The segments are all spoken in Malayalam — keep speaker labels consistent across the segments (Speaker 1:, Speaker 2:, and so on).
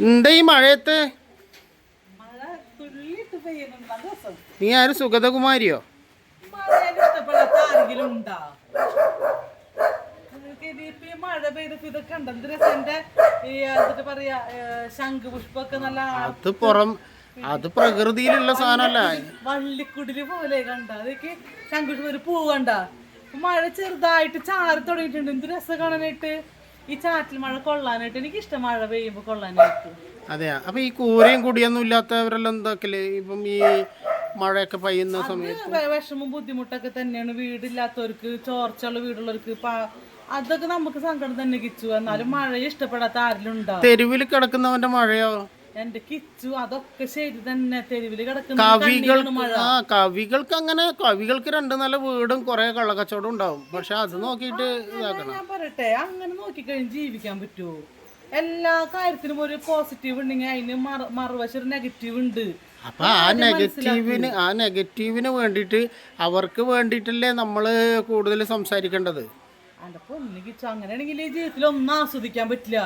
Speaker 1: എന്താ ഈ മഴയത്ത്. നീ ആരും? സുഗതകുമാരിയോ? അത് പുറം അത് പ്രകൃതിയിലുള്ള സാധനമല്ല.
Speaker 2: വള്ളിക്കുടിൽ പോലെ കണ്ട? അതൊക്കെ ശംഖുപുഷ്പം ഒരു പൂ കണ്ട? മഴ ചെറുതായിട്ട് ചാറി തുടങ്ങിയിട്ടുണ്ട്. എന്ത് രസം കാണാനായിട്ട്? ഈ ചാറ്റിൽ മഴ കൊള്ളാനായിട്ട് എനിക്ക് ഇഷ്ടം മഴ പെയ്യുമ്പോ കൊള്ളാനായിട്ട്.
Speaker 1: അതെയാ. അപ്പൊ ഈ കൂരയും കുടിയൊന്നും ഇല്ലാത്തവരെല്ലാം എന്താക്കൽ ഇപ്പം ഈ മഴയൊക്കെ പെയ്യുന്ന സമയത്ത്.
Speaker 2: വിഷമം ബുദ്ധിമുട്ടൊക്കെ തന്നെയാണ്. വീടില്ലാത്തവർക്ക് ചോർച്ചുള്ള വീടുള്ളവർക്ക് അതൊക്കെ നമുക്ക് സങ്കടം തന്നെ കിച്ചു. എന്നാലും മഴയെ ഇഷ്ടപ്പെടാത്ത ഉണ്ടാവും
Speaker 1: തെരുവിൽ കിടക്കുന്നവന്റെ മഴയോ?
Speaker 2: എന്റെ കിച്ചു അതൊക്കെ ശരി തന്നെ തെരുവിൽ കിടക്കുന്ന.
Speaker 1: കവികൾ
Speaker 2: കണ്ണീരാണ്
Speaker 1: ആ കവികൾക്ക് അങ്ങനെ കവികൾക്ക് രണ്ട് നല്ല വീടും കുറെ കള്ളക്കച്ചവടം ഉണ്ടാവും. പക്ഷെ അത് നോക്കിയിട്ട് ഇതാക്കണം
Speaker 2: ഞാൻ പറയട്ടെ അങ്ങനെ നോക്കിക്കഴിഞ്ഞ് ജീവിക്കാൻ പറ്റുമോ എല്ലാ കാര്യത്തിനും ഒരു പോസിറ്റീവ് ഉണ്ടെങ്കിൽ അതിന് മറ- മറുവശം ഒരു നെഗറ്റീവ് ഉണ്ട്.
Speaker 1: അപ്പൊ ആ നെഗറ്റീവിന് ആ നെഗറ്റീവിന് വേണ്ടിയിട്ട് അവർക്ക് വേണ്ടിയിട്ടല്ലേ നമ്മൾ കൂടുതൽ സംസാരിക്കേണ്ടത്.
Speaker 2: അങ്ങനെയാണെങ്കിൽ ഈ ജീവിതത്തിൽ ഒന്നും ആസ്വദിക്കാൻ പറ്റില്ല.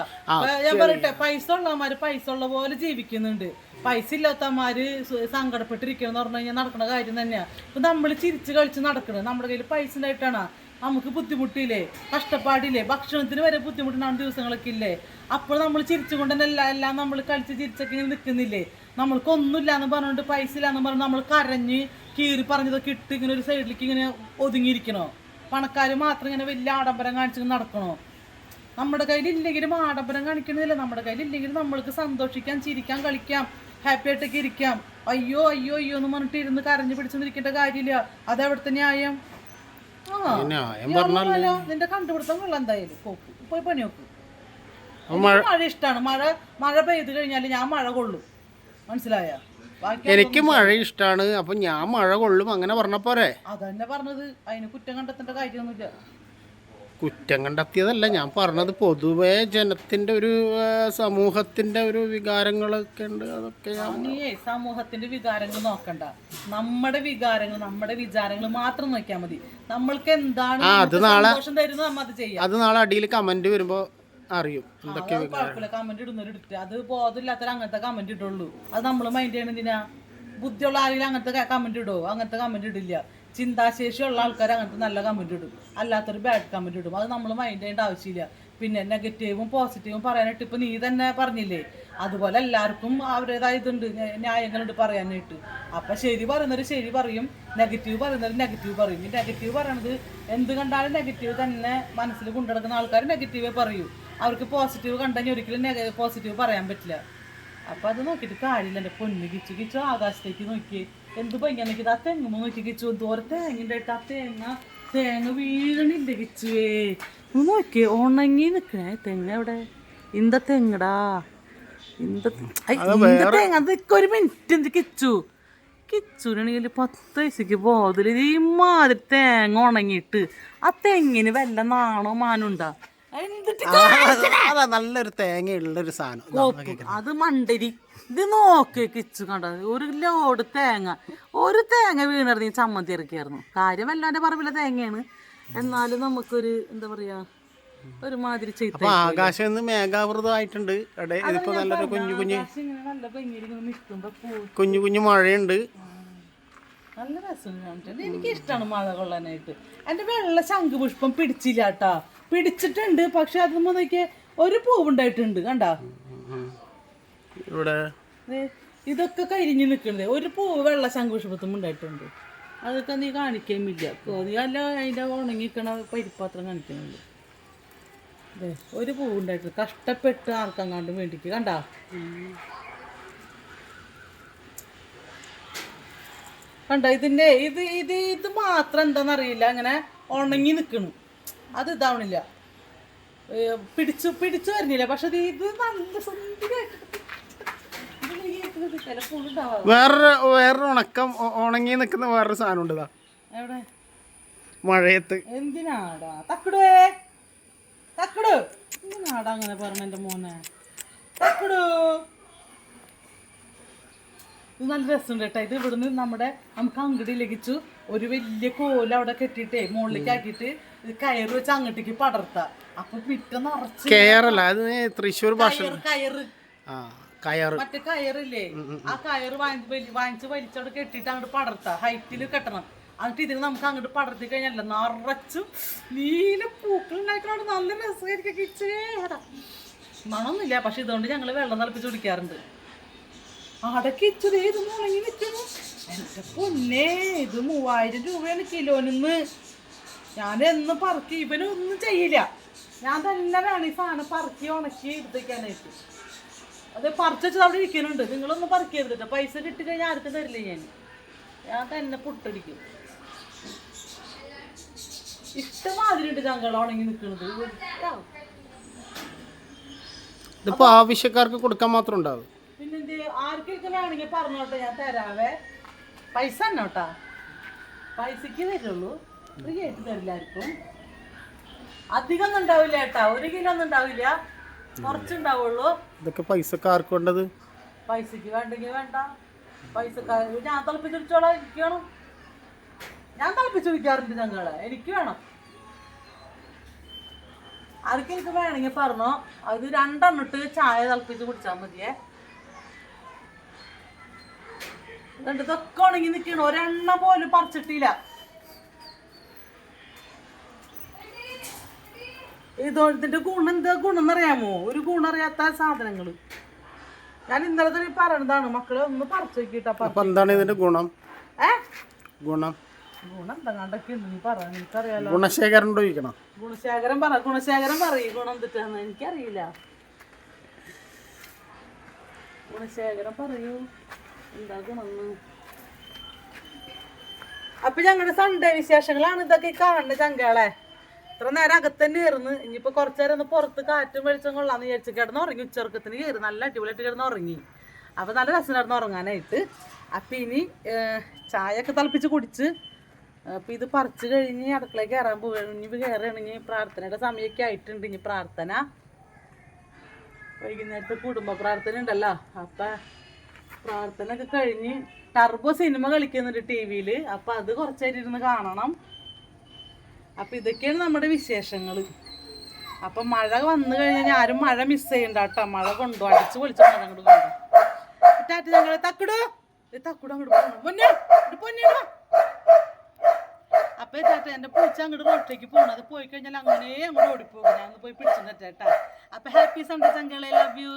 Speaker 2: ഞാൻ പറയട്ടെ പൈസ ഉള്ളവന്മാര് പൈസ ഉള്ള പോലെ ജീവിക്കുന്നുണ്ട്. പൈസ ഇല്ലാത്തമാര് സങ്കടപ്പെട്ടിരിക്കണം എന്ന് പറഞ്ഞു കഴിഞ്ഞാൽ നടക്കുന്ന കാര്യം തന്നെയാ. ഇപ്പൊ നമ്മൾ ചിരിച്ച് കളിച്ച് നടക്കണം നമ്മുടെ കയ്യിൽ പൈസ ഉണ്ടായിട്ടാണ്. നമുക്ക് ബുദ്ധിമുട്ടില്ലേ? കഷ്ടപ്പാടില്ലേ? ഭക്ഷണത്തിന് വരെ ബുദ്ധിമുട്ടുണ്ടാകുന്ന ദിവസങ്ങളൊക്കെ ഇല്ലേ? അപ്പോൾ നമ്മൾ ചിരിച്ചുകൊണ്ട് തന്നെ എല്ലാം എല്ലാം നമ്മൾ കളിച്ച് ചിരിച്ചൊക്കെ ഇങ്ങനെ നിൽക്കുന്നില്ലേ? നമ്മൾക്കൊന്നുമില്ല എന്ന് പറഞ്ഞുകൊണ്ട് പൈസ ഇല്ല എന്ന് പറഞ്ഞ് നമ്മൾ കരഞ്ഞ് കീറി പറഞ്ഞതൊക്കെ ഇട്ട് ഇങ്ങനെ ഒരു സൈഡിലേക്ക് ഇങ്ങനെ ഒതുങ്ങിയിരിക്കണോ? പണക്കാർ മാത്രം ഇങ്ങനെ വലിയ ആഡംബരം കാണിച്ച് നടക്കണോ? നമ്മുടെ കയ്യിൽ ഇല്ലെങ്കിലും ആഡംബരം കാണിക്കണമെന്നില്ല നമ്മുടെ കയ്യിൽ ഇല്ലെങ്കിലും നമ്മൾക്ക് സന്തോഷിക്കാം ചിരിക്കാം കളിക്കാം ഹാപ്പി ആയിട്ടൊക്കെ ഇരിക്കാം. അയ്യോ അയ്യോ അയ്യോ എന്ന് പറഞ്ഞിട്ട് ഇരുന്ന് കരഞ്ഞു പിടിച്ചൊന്നിരിക്കേണ്ട കാര്യമില്ല. അതെവിടുത്തെ ന്യായം? ആ
Speaker 1: ന്യായം.
Speaker 2: നിന്റെ കണ്ടുപിടുത്തം കൊള്ളാം എന്തായാലും. പോയി പണി നോക്ക്.
Speaker 1: മഴ
Speaker 2: ഇഷ്ടമാണ് മഴ മഴ പെയ്ത് കഴിഞ്ഞാൽ ഞാൻ മഴ കൊള്ളും. മനസ്സിലായ?
Speaker 1: എനിക്ക് മഴ ഇഷ്ടമാണ് അപ്പൊ ഞാൻ മഴ കൊള്ളും. അങ്ങനെ പറഞ്ഞ പോരെ.
Speaker 2: അതന്നെ പറഞ്ഞത്. അതിന് കുറ്റം കണ്ടെത്തേണ്ട കാര്യമൊന്നുമില്ല.
Speaker 1: കുറ്റം കണ്ടെത്തിയതല്ല. ഞാൻ പറഞ്ഞത് പൊതുവേ ജനത്തിന്റെ ഒരു സമൂഹത്തിന്റെ ഒരു വികാരങ്ങളൊക്കെ ഉണ്ട്. അതൊക്കെ
Speaker 2: നീയേ സമൂഹത്തിന്റെ വികാരങ്ങൾ നോക്കണ്ട. നമ്മുടെ വികാരങ്ങൾ നമ്മുടെ വിചാരങ്ങൾ മാത്രം നോക്കിയാൽ മതി. നമ്മൾക്ക് എന്താണ് അത് നാളെ
Speaker 1: അത് നാളെ അടിയിൽ കമന്റ് വരുമ്പോ അറിയും എന്തൊക്കെ
Speaker 2: കമന്റ് ഇടുന്നവർ ഇട്ടിട്ട് അത് ബോധമില്ലാത്തവർ അത് നമ്മൾ മൈൻഡ് ചെയ്യണെന്തിനാ ബുദ്ധിയുള്ള ആരെങ്കിലും അങ്ങനത്തെ കമന്റ് ഇടുമോ അങ്ങനത്തെ കമന്റ് ഇടില്ല. ചിന്താശേഷിയുള്ള ആൾക്കാർ അങ്ങനത്തെ നല്ല കമന്റ് ഇടും. അല്ലാത്തൊരു ബാഡ് കമന്റ് ഇടും. അത് നമ്മൾ മൈൻഡ് ചെയ്യേണ്ട ആവശ്യമില്ല. പിന്നെ നെഗറ്റീവും പോസിറ്റീവും പറയാനായിട്ട് ഇപ്പൊ നീ തന്നെ പറഞ്ഞില്ലേ? അതുപോലെ എല്ലാവർക്കും അവരുടേതായ ഇതുണ്ട്. ന്യാ- ന്യായങ്ങളുണ്ട് പറയാനായിട്ട്. അപ്പൊ ശരി പറയുന്നൊരു ശരി പറയും. നെഗറ്റീവ് പറയുന്നൊരു നെഗറ്റീവ് പറയും. ഈ നെഗറ്റീവ് പറയണത് എന്ത് കണ്ടാലും നെഗറ്റീവ് തന്നെ മനസ്സിൽ കൊണ്ടുനടക്കുന്ന ആൾക്കാർ നെഗറ്റീവേ പറയൂ. അവർക്ക് പോസിറ്റീവ് കണ്ടെങ്കിൽ ഒരിക്കലും പോസിറ്റീവ് പറയാൻ പറ്റില്ല. അപ്പൊ അത് നോക്കിയിട്ട് കാര്യമില്ല. എന്റെ പൊന്ന് കിച്ചു കിച്ചു ആകാശത്തേക്ക് നോക്കി. എന്ത് ഭംഗിയാ നോക്കിയത് ആ തെങ്ങ് നോക്കി കിച്ചു. എന്തോരം തേങ്ങ ഇട്ട് ആ തേങ്ങ തേങ്ങ വീഴണില്ല കിച്ചുവേ? നോക്കി. ഉണങ്ങി നിക്കണേ തെങ്ങ് എവിടെ? ഇന്ത തെങ്ങടാ. ഇന്ത തേങ്ങ. ഒരു മിനിറ്റ് എന്ത് കിച്ചു. കിച്ചുനാണെങ്കിൽ പത്ത് വയസ്സേക്ക് ബോധൽ ഈ മാതിരി തേങ്ങ ഉണങ്ങിയിട്ട് ആ തെങ്ങിന് വല്ല നാണോ മാനുണ്ടാ?
Speaker 1: അതാ നല്ലൊരു തേങ്ങയുള്ളൊരു സാധനം.
Speaker 2: അത് മണ്ടരി. ഇത് നോക്കി കിച്ചു കണ്ടത് ഒരു ലോഡ് തേങ്ങ. ഒരു തേങ്ങ വീണിറങ്ങി ചമ്മന്തി ഇറക്കിയായിരുന്നു. കാര്യം വല്ലാണ്ട് പറമ്പിലെ തേങ്ങയാണ്. എന്നാലും നമുക്കൊരു എന്താ പറയാ ഒരുമാതിരി ചെയ്ത
Speaker 1: ആകാശം ഇന്ന് മേഘാവൃതമായിട്ടുണ്ട്. ഇതിപ്പോ നല്ലൊരു കുഞ്ഞു കുഞ്ഞു കുഞ്ഞു കുഞ്ഞു മഴയുണ്ട്.
Speaker 2: നല്ല രസം എനിക്ക് ഇഷ്ടമാണ് മഴ കൊള്ളാനായിട്ട്. എന്റെ വെള്ള ശംഖുപുഷ്പം പിടിച്ചില്ല കേട്ടാ പിടിച്ചിട്ടുണ്ട് പക്ഷെ അത് നോക്കിയ ഒരു പൂവുണ്ടായിട്ടുണ്ട് കണ്ടാ?
Speaker 1: ഇവിടെ.
Speaker 2: ഇതൊക്കെ കരിഞ്ഞു നിൽക്കണത്. ഒരു പൂവ് വെള്ള ശംഖുപുഷ്പത്തും ഉണ്ടായിട്ടുണ്ട്. അതൊക്കെ നീ കാണിക്കുമില്ല. നീ അല്ല അതിന്റെ ഉണങ്ങിക്കണ പരിപ്പാത്രം കാണിക്കുന്നുണ്ട് അതെ ഒരു പൂവ് ഉണ്ടായിട്ടുണ്ട് കഷ്ടപ്പെട്ട് ആർക്കെങ്ങാണ്ടും വേണ്ടിക്ക് കണ്ടാ? കണ്ട? ഇതിന്റെ ഇത് ഇത് ഇത് മാത്രം എന്താണെന്നറിയില്ല അങ്ങനെ ഉണങ്ങി നിൽക്കണു അത് ഇതാവണില്ല. പിടിച്ചു പിടിച്ചു വരുന്നില്ല. പക്ഷെ ഇത് നല്ല
Speaker 1: വേറൊരു വേറൊരു ഉണക്കം ഉണങ്ങി നിൽക്കുന്ന വേറൊരു സാധനം ഉണ്ട്
Speaker 2: എവിടെ?
Speaker 1: മഴയത്ത്.
Speaker 2: എന്തിനാടാ? തക്കടേ തക്കടു. എന്തിനാടാ അങ്ങനെ പറഞ്ഞ എന്റെ മോനെ? തക്കടു. ഇത് നല്ല രസമുണ്ട് കേട്ടോ. ഇത് ഇവിടുന്ന് നമ്മുടെ നമുക്ക് അങ്ങോട്ട് ലഭിച്ചു. ഒരു വലിയ കോല അവിടെ കെട്ടിയിട്ടേ മുകളിലേക്ക് ആക്കിയിട്ട് ഇത് കയറ് വെച്ച് അങ്ങോട്ടേക്ക് പടർത്താം. അപ്പൊ പിറ്റ നിറച്ച്
Speaker 1: കേരള അത് തൃശ്ശൂർ ഭാഷ.
Speaker 2: കയറ്. മറ്റേ കയറില്ലേ? ആ കയറ് വലി- വാങ്ങിച്ച് വലിച്ചവിടെ കെട്ടിയിട്ട് അങ്ങോട്ട് പടർത്ത. ഹൈറ്റിൽ കെട്ടണം. എന്നിട്ട് ഇതിന് നമുക്ക് അങ്ങോട്ട് പടർത്തി കഴിഞ്ഞല്ല നിറച്ചും നീല പൂക്കൾ ഉണ്ടായിക്കൊണ്ട് നല്ല രസമായിരിക്കും. കിച്ചേ മണമൊന്നുമില്ല പക്ഷെ ഇതുകൊണ്ട് ഞങ്ങൾ വെള്ളം തിളപ്പിച്ച് കുടിക്കാറുണ്ട്. അവിടെ ഇച്ചിരി ഇത് മുളങ്ങി നിൽക്കുന്നു എന്റെ പൊന്നെ ഇത് മൂവായിരം രൂപയാണ് കിലോനിന്ന്. ഞാൻ എന്ന് പറക്കി ഇവനൊന്നും ചെയ്യില്ല. ഞാൻ തന്നെ വേണം ഈ സാധനം പറക്കി ഉണക്കി എടുത്തേക്കാനായിട്ട്. അത് പറിച്ചു അവിടെ ഇരിക്കുന്നുണ്ട്. നിങ്ങളൊന്നും പറിക്കരുത് പൈസ കിട്ടി കഴിഞ്ഞാൽ ആർക്കും തരില്ല ഞാൻ. ഞാൻ തന്നെ പുട്ടടിക്കും. ഇഷ്ടമാതിരി ഞങ്ങൾ ഉണങ്ങി നിൽക്കുന്നത്.
Speaker 1: ഇതിപ്പോ ആവശ്യക്കാർക്ക് കൊടുക്കാൻ മാത്രം ഉണ്ടാവും.
Speaker 2: പിന്നെന്ത് ആർക്കൊക്കെ വേണമെങ്കിൽ പറഞ്ഞോട്ടെ ഞാൻ തരാവേ. പൈസ എന്നോട്ടാ പൈസക്ക് തരുള്ളൂ. ഫ്രീ ആയിട്ട് തരില്ല ആർക്കും. അധികം ഒന്നും ഉണ്ടാവില്ല ഏട്ടാ ഒരു കിലോ ഒന്നും ഉണ്ടാവില്ല. കുറച്ചുണ്ടാവുള്ളൂ.
Speaker 1: ഇതൊക്കെ പൈസക്കാർക്ക് വേണ്ടത്?
Speaker 2: പൈസക്ക് വേണ്ടെങ്കിൽ വേണ്ട. പൈസക്കാർ ഞാൻ തിളപ്പിച്ച് കുടിച്ചോളാം. എനിക്ക് വേണം. ഞാൻ തിളപ്പിച്ച് കുടിക്കാറുണ്ട് ഞങ്ങൾ. എനിക്ക് വേണം. ആർക്കും എനിക്ക് വേണമെങ്കിൽ പറഞ്ഞോ. അത് രണ്ടെണ്ണിട്ട് ചായ തിളപ്പിച്ച് കുടിച്ചാൽ മതിയേ. എന്നിട്ട് ഇതൊക്കെ ഉണങ്ങി നിൽക്കണം ഒരെണ്ണ പോലും പറിച്ചിട്ടില്ല. ഇതോ ഇതിന്റെ ഗുണം എന്താ? ഗുണം എന്നറിയാമോ ഒരു ഗുണറിയാത്ത സാധനങ്ങൾ ഞാൻ ഇന്നലെ തന്നെ പറയണതാണ് മക്കളെ ഒന്ന് പറിച്ചു നോക്കിട്ടാ
Speaker 1: എന്താണ് ഇതിന്റെ ഗുണം?
Speaker 2: ഏ?
Speaker 1: ഗുണം.
Speaker 2: ഗുണം ഉണ്ടെന്ന് പറ എനിക്കറിയാലോ
Speaker 1: ഗുണശേഖരൻ ചോദിക്കണം?
Speaker 2: ഗുണശേഖരം പറ ഗുണശേഖരൻ പറയും ഗുണം എന്തിട്ടാന്ന് എനിക്കറിയില്ല. ഗുണശേഖരം പറയൂ. അപ്പൊ ഞങ്ങളുടെ സൺഡേ വിശേഷങ്ങളാണ് ഇതൊക്കെ കാണുന്ന ചങ്കളെ. ഇത്ര നേരം അകത്ത് തന്നെ ഇരുന്ന് ഇനിയിപ്പോ കുറച്ചു നേരം ഒന്ന് പുറത്ത് കാറ്റും വെളിച്ചം കൊള്ളാന്ന് വിചാരിച്ച് കിടന്ന് ഉറങ്ങി. ഉച്ചർക്കത്തിന് കയറി നല്ല അടിപൊളിയായിട്ട് കിടന്ന് ഉറങ്ങി. അപ്പൊ നല്ല രസം കിടന്ന് ഉറങ്ങാനായിട്ട്. അപ്പൊ ഇനി ചായ ചായയൊക്കെ തിളപ്പിച്ച് കുടിച്ച് അപ്പൊ ഇത് പറിച്ചു കഴിഞ്ഞ് അടുക്കളയിൽ കയറാൻ പോവുകയാണ്. ഇനി കയറുകയാണെങ്കിൽ പ്രാർത്ഥനയുടെ സമയമൊക്കെ ആയിട്ടുണ്ട്. ഇനി പ്രാർത്ഥന വൈകുന്നേരത്തെ കുടുംബ പ്രാർത്ഥന ഉണ്ടല്ലോ. അപ്പൊ പ്രാർത്ഥന ഒക്കെ കഴിഞ്ഞ് ടർബോ സിനിമ കളിക്കുന്നുണ്ട് ടി വിയിൽ അപ്പൊ അത് കുറച്ചായിട്ട് ഇരുന്ന് കാണണം. അപ്പൊ ഇതൊക്കെയാണ് നമ്മുടെ വിശേഷങ്ങൾ അപ്പൊ മഴ വന്നു കഴിഞ്ഞാൽ ആരും മഴ മിസ് ചെയ്യണ്ട കേട്ടോ. മഴ കൊണ്ടു അടിച്ച് പൊളിച്ച് മഴ അങ്ങോട്ട് കൊണ്ടു ടാറ്റ ഞങ്ങൾ തക്കുടു? തക്കുടു അങ്ങോട്ട് പോകണം പൊന്നെ അപ്പൊ ചേട്ടാ എന്റെ പൂച്ച അങ്ങോട്ട് റോട്ടിലേക്ക് പോകണം അത് പോയി കഴിഞ്ഞാൽ അങ്ങനെ അങ്ങോട്ട് ഓടിപ്പോകും. ഞാൻ പോയി പിടിച്ചു ചേട്ടാ അപ്പൊ ഹാപ്പി സൺഡേ ചങ്കളെ. Love you